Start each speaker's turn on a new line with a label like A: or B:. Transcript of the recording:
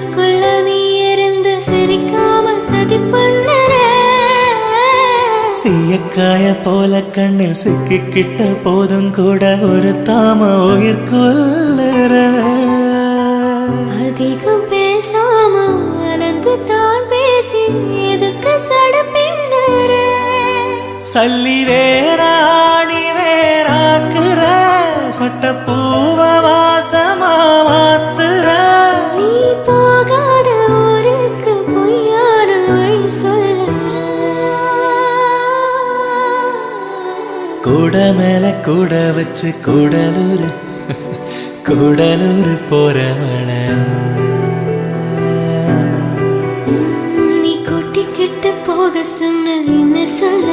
A: நெஞ்சுக்குள்ள நீ இருந்து சிரிக்காம சதி பண்ணுற
B: சீயக்காய போல கண்ணில் சிக்கிக்கிட்ட போதும் கூட ஒரு தாம உயிர் கொல்லுற.
A: அதிகம் பேசாம அலந்து தான் பேசி எதுக்கு சட பின்னுற.
B: சல்லி வேறாணி வேறாக்குற சட்ட பூவ வாசமா கூட மேல கூட வச்சு கூடலூர் கூடலூர் போறவன
A: நீ கூட்டிக்கிட்டு போக சொன்ன என்ன சொல்ல